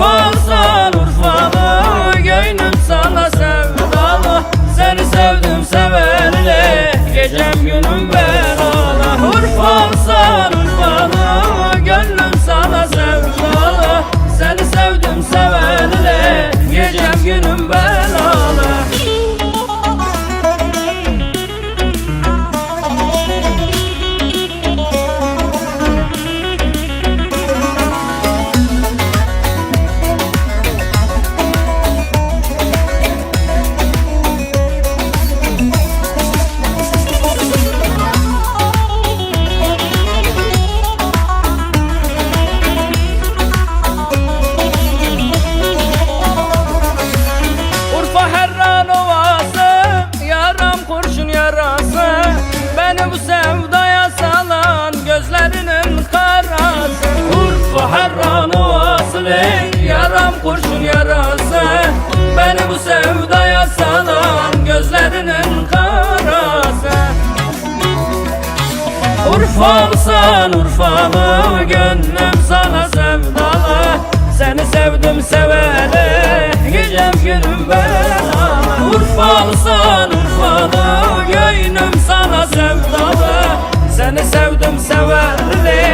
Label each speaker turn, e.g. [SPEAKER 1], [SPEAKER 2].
[SPEAKER 1] faz yarası Beni bu sevdaya salan gözlerinin karası. Urfu herran vasılı yaram kurşun yarası. Beni bu sevdaya salan gözlerinin karası. Urfamsan Urfalı gönlüm sana sevdalı. Seni sevdim seveli gecem günüm belalı. Urfamsan saudade